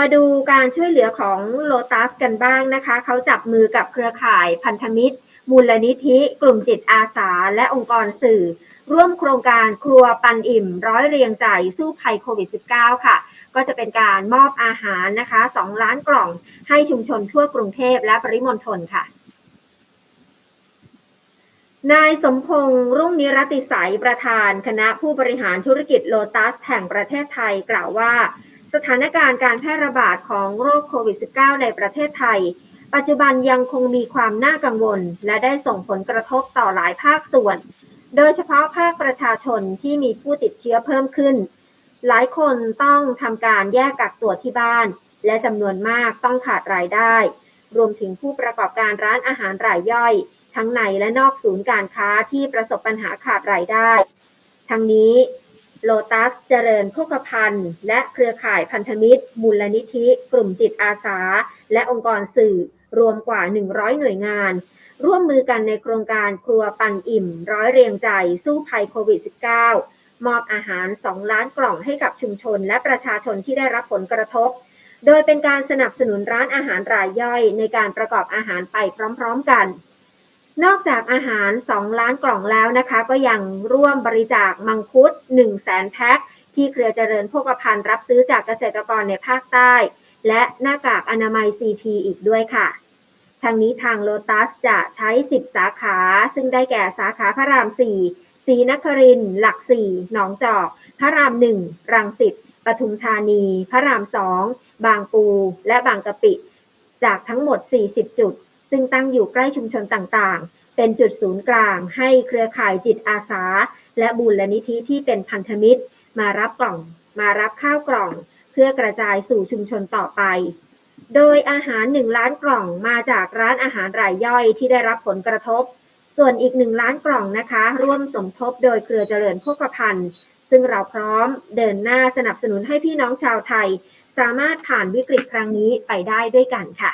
มาดูการช่วยเหลือของโลตัสกันบ้างนะคะ เขาจับมือกับเครือข่ายพันธมิตร มูลนิธิ กลุ่มจิตอาสา และองค์กรสื่อ ร่วมโครงการครัวปันอิ่ม ร้อยเรียงใจสู้ภัยโควิด -19 ค่ะ ก็จะเป็นการมอบอาหารนะคะ 2 ล้านกล่องให้ชุมชนทั่วกรุงเทพและปริมณฑลค่ะนายสมพงษ์รุ่งนิรติสัยประธาน คณะผู้บริหารธุรกิจโลตัสแห่งประเทศไทยกล่าวว่า สถานการณ์การแพร่ระบาดของโรคโควิด -19 ในประเทศไทย ปัจจุบันยังคงมีความน่ากังวล และได้ส่งผลกระทบต่อหลายภาคส่วน โดยเฉพาะภาคประชาชนที่มีผู้ติดเชื้อเพิ่มขึ้น หลายคนต้องทำการแยกกักตัวที่บ้าน และจำนวนมากต้องขาดรายได้ รวมถึงผู้ประกอบการร้านอาหารรายย่อย ทั้งในและนอกศูนย์การค้าที่ประสบปัญหาขาดรายได้ ทั้งนี้ โลตัสเจริญโภคภัณฑ์ และเครือข่ายพันธมิตร มูลนิธิ กลุ่มจิตอาสา และองค์กรสื่อรวมกว่า 100 หน่วยงาน ร่วมมือกันในโครงการครัวปันอิ่ม ร้อยเรียงใจ สู้ภัยโควิด -19 มอบอาหาร 2 ล้านกล่องให้กับชุมชน และประชาชนที่ได้รับผลกระทบ โดยเป็นการสนับสนุนร้านอาหารรายย่อย ในการประกอบอาหารไปพร้อม ๆ กัน นอกจากอาหาร 2 ล้านกล่องแล้วนะคะ ก็ยังร่วมบริจาคมังคุด 1 0 0 0 0แสนแพ็คที่เครือเจริญโภคภัณฑ์รับซื้อจากเกษตรกรในภาคใต้ และหน้ากากอนามัย CP อีกด้วยค่ะ ทางนี้ทางโลตัสจะใช้ 10 สาขา ซึ่งได้แก่สาขาพระราม 4 ศรีนคริน หลัก 4 หนองจอก พระราม 1 รังสิต ปทุมธานี พระราม 2 บางปู และบางกะปิ จากทั้งหมด 40 จุด ซึ่งตั้งอยู่ใกล้ชุมชนต่างๆ เป็นจุดศูนย์กลาง ให้เครือข่ายจิตอาสา และบุลนิธิที่เป็นพันธมิตร มารับกล่อง มารับข้าวกล่อง เพื่อกระจายสู่ชุมชนต่อไป โดยอาหาร1ล้านกล่องมาจากร้านอาหารรายย่อยที่ได้รับผลกระทบ ส่วนอีก1ล้านกล่องนะคะ ร่วมสมทบโดยเครือเจริญโภคภัณฑ์ซึ่งเราพร้อมเดินหน้าสนับสนุนให้พี่น้องชาวไทย สามารถผ่านวิกฤตครั้งนี้ไปได้ด้วยกันค่ะ